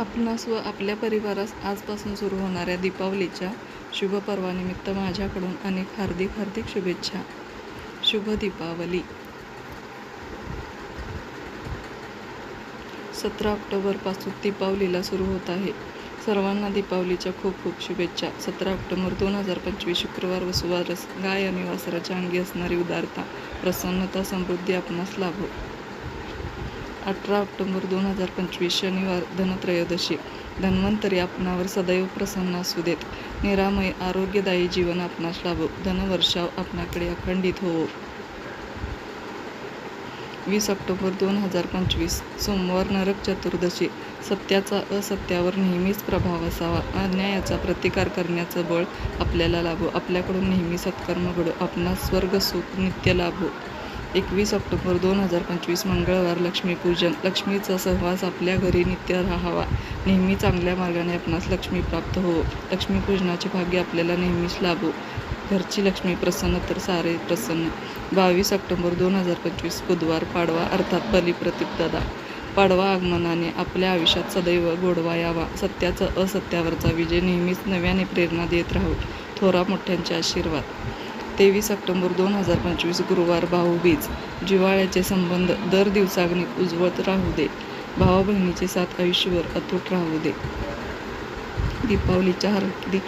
आपणास व आपल्या परिवारास आजपासून सुरू होणाऱ्या दीपावलीच्या शुभपर्वानिमित्त माझ्याकडून अनेक हार्दिक हार्दिक शुभेच्छा. शुभ दीपावली. सतरा ऑक्टोबरपासून दीपावलीला सुरू होत आहे. सर्वांना दीपावलीच्या खूप खूप शुभेच्छा. सतरा ऑक्टोबर दोन हजार पंचवीस शुक्रवार व सुवारस. गाय आणि वासराच्या अंगी असणारी उदारता प्रसन्नता समृद्धी आपणास लाभो. अठरा ऑक्टोबर दोन हजार पंचवीस शनिवार धनत्रयोदशी. धन्वंतरी आपणावर सदैव प्रसन्न असू देत. निरामय आरोग्यदायी जीवन आपणास लाभो. धनवर्षाव आपणाकडे अखंडित होवो वीस ऑक्टोबर दोन हजार पंचवीस सोमवार नरक चतुर्दशी. सत्याचा असत्यावर नेहमीच प्रभाव असावा. अन्यायाचा प्रतिकार करण्याचं बळ आपल्याला लाभो. आपल्याकडून नेहमी सत्कर्म घडो. आपणास स्वर्ग सुख नित्य लाभो. एकवीस ऑक्टोबर दोन हजार पंचवीस मंगळवार लक्ष्मीपूजन. लक्ष्मीचा सहवास आपल्या घरी नित्य राहावा. नेहमी चांगल्या मार्गाने आपणास लक्ष्मी प्राप्त हो. लक्ष्मीपूजनाचे भाग्य आपल्याला नेहमीच लाभो. घरची लक्ष्मी प्रसन्न तर सारे प्रसन्न. बावीस ऑक्टोबर दोन हजार पंचवीस बुधवार पाडवा अर्थात बलिप्रतिपदा पाडवा आगमनाने आपल्या आयुष्यात सदैव गोडवा यावा. सत्याचा असत्यावरचा विजय नेहमीच नव्याने प्रेरणा देत राहू. थोरा मोठ्यांचे आशीर्वाद. तेवीस ऑक्टोबर दोन हजार पंचवीस गुरुवार भाऊबीज जिव्हाळ्याचे संबंध दर दिवसागणिक उज्ज्वत राहू दे. भावा बहिणीचे सात आयुष्यभर अतूट राहू दे. दीपावलीच्या हार्दिक